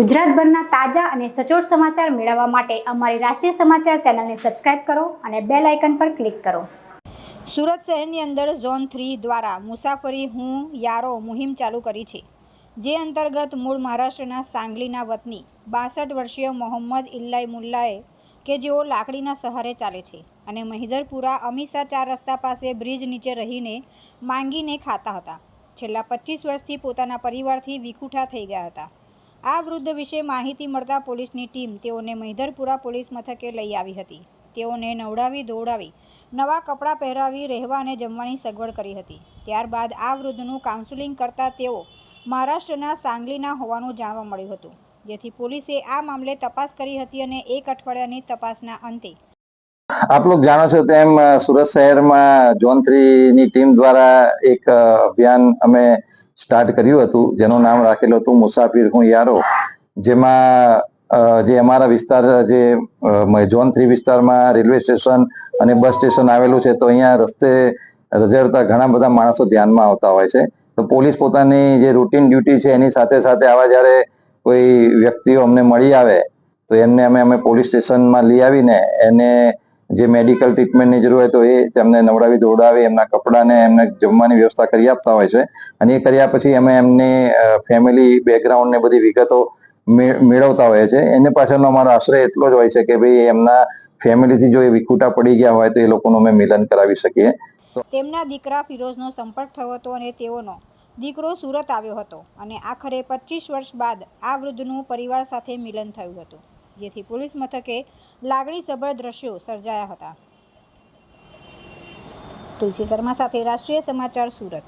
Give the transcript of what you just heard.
ગુજરાતભરના તાજા અને સચોટ સમાચાર મેળવવા માટે અમારી રાષ્ટ્રીય સમાચાર ચેનલને સબસ્ક્રાઇબ કરો અને બેલ આઇકન પર ક્લિક કરો. સુરત શહેરની અંદર ઝોન થ્રી દ્વારા મુસાફરી હું, યારો મુહિમ ચાલુ કરી છે. જે અંતર્ગત મૂળ મહારાષ્ટ્રના સાંગલીના વતની બાસઠ વર્ષીય મોહમ્મદ ઇલ્લાઈ મુલ્લાએ કે જેઓ લાકડીના સહારે ચાલે છે અને મહિધરપુરા અમીસા ચાર રસ્તા પાસે બ્રિજ નીચે રહીને માંગીને ખાતા હતા. છેલ્લા પચીસ વર્ષથી પોતાના પરિવારથી વિખૂઠા થઈ ગયા હતા. આ વૃદ્ધ વિશે માહિતી મળતા પોલીસની ટીમ તેઓને મહિધરપુરા પોલીસ મથકે લઈ આવી હતી. તેઓને નવડાવી દોડાવી નવા કપડાં પહેરાવી, રહેવા અને જમવાની સગવડ કરી હતી. ત્યારબાદ આ વૃદ્ધનું કાઉન્સેલિંગ કરતા તેઓ મહારાષ્ટ્રના સાંગલીના હોવાનું જાણવા મળ્યું હતું, જેથી પોલીસે આ મામલે તપાસ કરી હતી અને એક અઠવાડિયાની તપાસના અંતે આપ લોગ જાણો છો તેમ સુરત શહેરમાં ઝોન થ્રી ની ટીમ દ્વારા એક અભિયાન અમે સ્ટાર્ટ કર્યું હતું, જેનું નામ રાખેલું હતું મુસાફિર હું યારો, જેમાં જે અમારા વિસ્તાર, જે ઝોન થ્રી વિસ્તારમાં રેલવે સ્ટેશન અને બસ સ્ટેશન આવેલું છે, તો અહીંયા રસ્તે રજરતા ઘણા બધા માણસો ધ્યાનમાં આવતા હોય છે. તો પોલીસ પોતાની જે રૂટીન ડ્યુટી છે, એની સાથે સાથે આવા જ્યારે કોઈ વ્યક્તિઓ અમને મળી આવે, તો એમને અમે અમે પોલીસ સ્ટેશનમાં લઈ આવીને એને જે મેડિકલ ટ્રીટમેન્ટની જરૂર હોય તો એ તેમને નવડાવી દોડાવી એમના કપડાને, એમને જમવાની વ્યવસ્થા કરી આપતા હોય છે. અને એ કર્યા પછી અમે એમની ફેમિલી બેકગ્રાઉન્ડ ને બધી વિગતો મેળવતા હોય છે. એને પાછળનો અમારો આશ્રય એટલો જ હોય છે કે ભાઈ એમના ફેમિલીથી જો એ વિકુટા પડી ગયા હોય તો એ લોકોનું અમે મિલન કરાવી શકીએ. તેમના દીકરા ફિરોઝનો સંપર્ક થયો હતો અને તેઓનો દીકરો સુરત આવ્યો હતો અને આખરે પચીસ વર્ષ બાદ આ વૃદ્ધનું પરિવાર સાથે મિલન થયું હતું. જેથી પોલીસ મથકે લાગણીસભર દ્રશ્યો સર્જાયા હતા. તુલસી શર્મા સાથે રાષ્ટ્રીય સમાચાર સુરત.